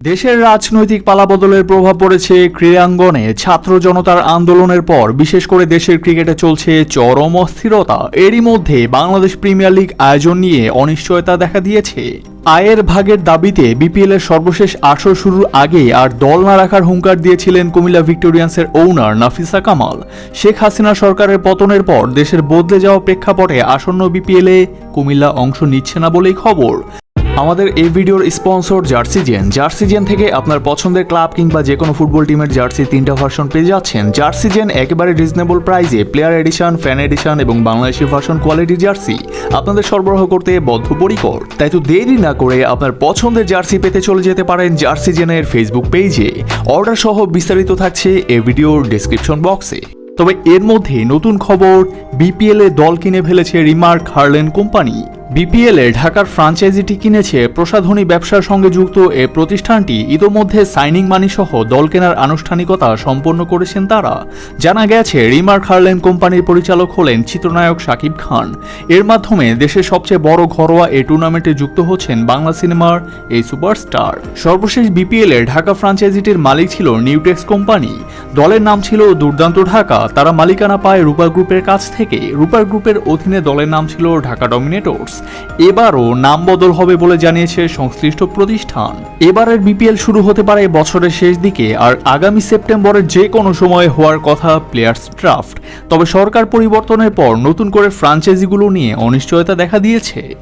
দেশের রাজনৈতিক পালাবদলের প্রভাব পড়েছে ক্রীড়াঙ্গনে। ছাত্র জনতার আন্দোলনের পর, বিশেষ করে দেশের ক্রিকেটে চলছে চরম অস্থিরতা। এরই মধ্যে বাংলাদেশ প্রিমিয়ার লিগ আয়োজন নিয়ে অনিশ্চয়তা দেখা দিয়েছে। আয়ের ভাগের দাবিতে বিপিএল এর সর্বশেষ আসর শুরুর আগে আর দল না রাখার হুঙ্কার দিয়েছিলেন কুমিল্লা ভিক্টোরিয়ান্সের ওনার নাফিসা কামাল। শেখ হাসিনা সরকারের পতনের পর দেশের বদলে যাওয়া প্রেক্ষাপটে আসন্ন বিপিএলে কুমিল্লা অংশ নিচ্ছে না বলেই খবর। আমাদের এই ভিডিওর স্পন্সর জার্সিজেন জার্সিজেন থেকে আপনার পছন্দের ক্লাব কিংবা যে কোনো ফুটবল টিমের জার্সি তিনটা ভার্সন পেয়ে যাচ্ছেন। জার্সিজেন একেবারে রিজনেবল প্রাইসে প্লেয়ার এডিশন ফ্যান এডিশন এবং বাংলাদেশি ভার্সন কোয়ালিটি জার্সি। আপনাদের সরবরাহ করতে বদ্ধপরিকর। তাই তো দেরি না করে আপনার পছন্দের জার্সি পেতে চলে যেতে পারেন জার্সি জার্সিজেনের ফেসবুক পেজে অর্ডার সহ বিস্তারিত থাকছে এই ভিডিওর ডেসক্রিপশন বক্সে তবে এর মধ্যে নতুন খবর বিপিএল এ দল কিনে ফেলেছে রিমার্ক হার্লেন কোম্পানি বিপিএল ঢাকার ফ্রাঞ্চাইজিটি কিনেছে প্রসাধনী ব্যবসার সঙ্গে যুক্ত এ প্রতিষ্ঠানটি। ইতোমধ্যে সাইনিং মানি সহ দল কেনার আনুষ্ঠানিকতা সম্পন্ন করেছেন তারা। জানা গেছে, রিমার হার্লেন কোম্পানির পরিচালক হলেন চিত্রনায়ক শাকিব খান। এর মাধ্যমে দেশের সবচেয়ে বড় ঘরোয়া এ টুর্নামেন্টে যুক্ত হচ্ছেন বাংলা সিনেমার এই সুপারস্টার। সর্বশেষ বিপিএল ঢাকা ফ্রাঞ্চাইজিটির মালিক ছিল নিউটেক্স কোম্পানি। দলের নাম ছিল দুর্দান্ত ঢাকা। তারা মালিকানা পায় রূপা গ্রুপের কাছ থেকে। রূপা গ্রুপের অধীনে দলের নাম ছিল ঢাকা ডমিনেটর্স। এবারও নাম বদল হবে বলে জানিয়েছে সংশ্লিষ্ট প্রতিষ্ঠান। এবারের বিপিএল শুরু হতে পারে বছরের শেষ দিকে আর আগামী সেপ্টেম্বরের যে কোনো সময় হওয়ার কথা প্লেয়ার্স ড্রাফট। তবে সরকার পরিবর্তনের পর নতুন করে ফ্রাঞ্চাইজিগুলো নিয়ে অনিশ্চয়তা দেখা দিয়েছে।